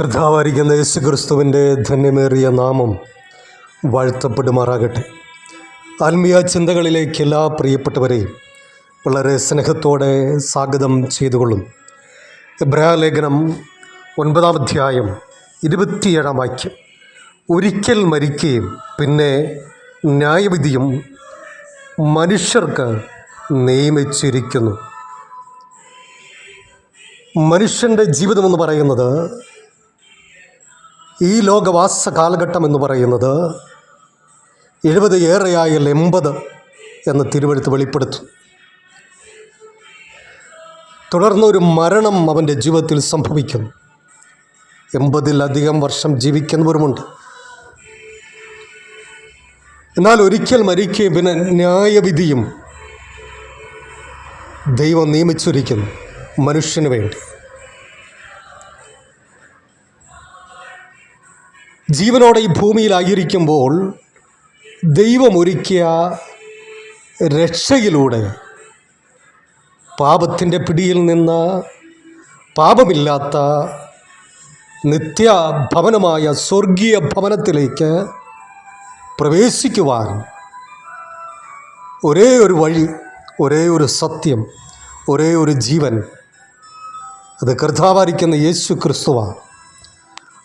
കർത്താവായിരിക്കുന്ന യേശു ക്രിസ്തുവിന്റെ ധന്യമേറിയ നാമം വാഴ്ത്തപ്പെടുമാറാകട്ടെ. ആത്മീയ ചിന്തകളിലേക്ക് എല്ലാ പ്രിയപ്പെട്ടവരെയും വളരെ സ്നേഹത്തോടെ സ്വാഗതം ചെയ്തുകൊള്ളും. എബ്രായ ലേഖനം ഒൻപതാം അധ്യായം ഇരുപത്തിയേഴാം വാക്യം. ഒരിക്കൽ മരിക്കുകയും പിന്നെ ന്യായവിധിയും മനുഷ്യർക്ക് നിയമിച്ചിരിക്കുന്നു. മനുഷ്യന്റെ ജീവിതമെന്ന് പറയുന്നത് ഈ ലോകവാസ കാലഘട്ടം എന്ന് പറയുന്നത് എഴുപത് ഏറെയായാൽ എൺപത് എന്ന് തിരുവഴുത്ത് വെളിപ്പെടുത്തും. തുടർന്നൊരു മരണം അവന്റെ ജീവിതത്തിൽ സംഭവിക്കും എൺപതിലധികം വർഷം ജീവിക്കുന്നവരുമുണ്ട്. എന്നാൽ ഒരിക്കൽ മരിക്കുകയും പിന്നെ ന്യായവിധിയും ദൈവം നിയമിച്ചിരിക്കുന്നു മനുഷ്യന് വേണ്ടി. ജീവനോടെ ഈ ഭൂമിയിലായിരിക്കുമ്പോൾ ദൈവമൊരുക്കിയ രക്ഷയിലൂടെ പാപത്തിന്റെ പിടിയിൽ നിന്ന് പാപമില്ലാത്ത നിത്യഭവനമായ സ്വർഗീയ ഭവനത്തിലേക്ക് പ്രവേശിക്കുവാൻ ഒരേ ഒരു വഴി ഒരേ ഒരു സത്യം ഒരേ ഒരു ജീവൻ അത് കർത്താവായിരിക്കുന്ന യേശു ക്രിസ്തുവാണ്.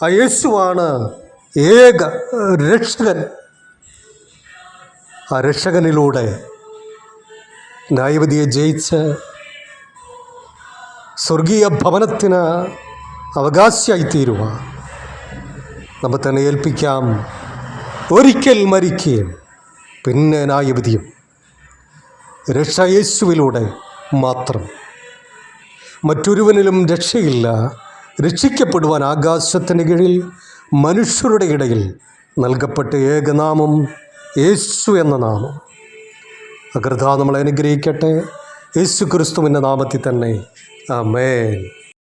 ആ യേശുവാണ് ഏക രക്ഷകൻ. ആ രക്ഷകനിലൂടെ ന്യായവതിയെ ജയിച്ച് സ്വർഗീയ ഭവനത്തിന് അവകാശിയായി തീരുക നമ്മൾ തന്നെ ഏൽപ്പിക്കാം. ഒരിക്കൽ മരിക്കുകയും പിന്നെ ന്യായവിധിയും. രക്ഷയേശുവിലൂടെ മാത്രം. മറ്റൊരുവനിലും രക്ഷയില്ല. രക്ഷിക്കപ്പെടുവാൻ ആകാശത്തിന് കീഴിൽ മനുഷ്യരുടെ ഇടയിൽ നൽകപ്പെട്ട ഏകനാമം യേശു എന്ന നാമം. അകൃത നമ്മളെ അനുഗ്രഹിക്കട്ടെ. യേശു ക്രിസ്തുവിന്റെ നാമത്തിൽ തന്നെ. ആമേൻ.